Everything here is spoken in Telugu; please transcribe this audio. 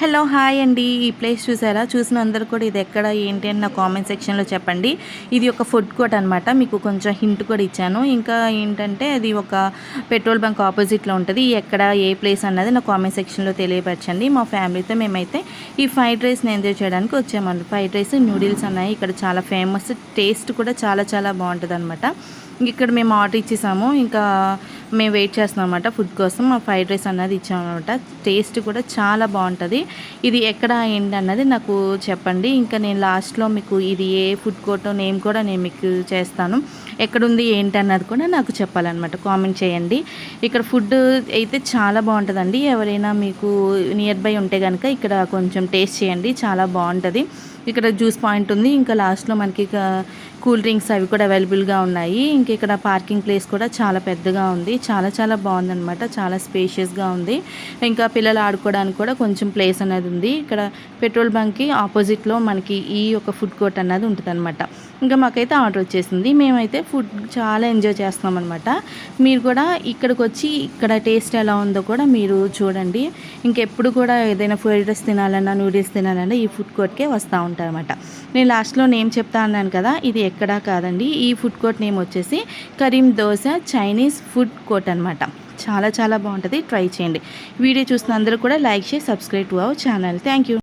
హలో హాయ్ అండి. ఈ ప్లేస్ చూసారా? చూసిన అందరూ కూడా ఇది ఎక్కడ ఏంటి అని నా కామెంట్ సెక్షన్లో చెప్పండి. ఇది ఒక ఫుడ్ కోర్ట్ అనమాట మీకు కొంచెం హింట్ కూడా ఇచ్చాను. ఇంకా ఏంటంటే అది ఒక పెట్రోల్ బంక్ ఆపోజిట్లో ఉంటుంది. ఎక్కడ ఏ ప్లేస్ అన్నది నా కామెంట్ సెక్షన్లో తెలియపరచండి. మా ఫ్యామిలీతో మేమైతే ఈ ఫ్రైడ్ రైస్ని ఎంజాయ్ చేయడానికి వచ్చామండి. ఫ్రైడ్ రైస్ నూడిల్స్ ఉన్నాయి. ఇక్కడ చాలా ఫేమస్ టేస్ట్ కూడా చాలా చాలా బాగుంటుంది అనమాట ఇక్కడ మేము ఆర్డర్ ఇచ్చేసాము. ఇంకా మేము వెయిట్ చేస్తున్నాం అనమాట ఫుడ్ కోసం. మా ఫ్రైడ్ రైస్ అన్నది ఇచ్చామన్నమాట టేస్ట్ కూడా చాలా బాగుంటుంది. ఇది ఎక్కడ ఏంటి అన్నది నాకు చెప్పండి. ఇంకా నేను లాస్ట్లో మీకు ఇది ఏ ఫుడ్ కోర్ట్ నేమ్ కూడా నేను మీకు చేస్తాను. ఎక్కడుంది ఏంటి అన్నది కూడా నాకు చెప్పాలన్నమాట. కామెంట్ చేయండి. ఇక్కడ ఫుడ్ అయితే చాలా బాగుంటుందండి. ఎవరైనా మీకు నియర్ బై ఉంటే కనుక ఇక్కడ కొంచెం టేస్ట్ చేయండి. చాలా బాగుంటుంది. ఇక్కడ జ్యూస్ పాయింట్ ఉంది. ఇంకా లాస్ట్లో మనకి కూల్ డ్రింక్స్ అవి కూడా అవైలబుల్గా ఉన్నాయి. ఇంకా ఇక్కడ పార్కింగ్ ప్లేస్ కూడా చాలా పెద్దగా ఉంది. చాలా చాలా బాగుందన్నమాట. చాలా స్పేషియస్గా ఉంది. ఇంకా పిల్లలు ఆడుకోవడానికి కూడా కొంచెం ప్లేస్ అనేది ఉంది. ఇక్కడ పెట్రోల్ బంక్కి ఆపోజిట్లో మనకి ఈ యొక్క ఫుడ్ కోర్ట్ అన్నది ఉంటుంది అనమాట ఇంకా మాకైతే ఆర్డర్ వచ్చేసింది. మేమైతే ఫుడ్ చాలా ఎంజాయ్ చేస్తున్నాం అనమాట మీరు కూడా ఇక్కడికి వచ్చి ఇక్కడ టేస్ట్ ఎలా ఉందో కూడా మీరు చూడండి. ఇంకెప్పుడు కూడా ఏదైనా ఫ్రైడ్ రైస్ తినాలన్నా నూడిల్స్ తినాలన్నా ఈ ఫుడ్ కోర్ట్కే వస్తూ ఉంటారన్నమాట. నేను లాస్ట్లో నేమ్ చెప్తా అన్నాను కదా ఇది ఎక్కడా కాదండి. ఈ ఫుడ్ కోర్ట్ నేమ్ వచ్చేసి Karim dosa Chinese food court అనమాట చాలా చాలా బాగుంటుంది. ట్రై చేయండి. వీడియో చూసిన అందరూ కూడా లైక్ చేసి subscribe to our channel. Thank you.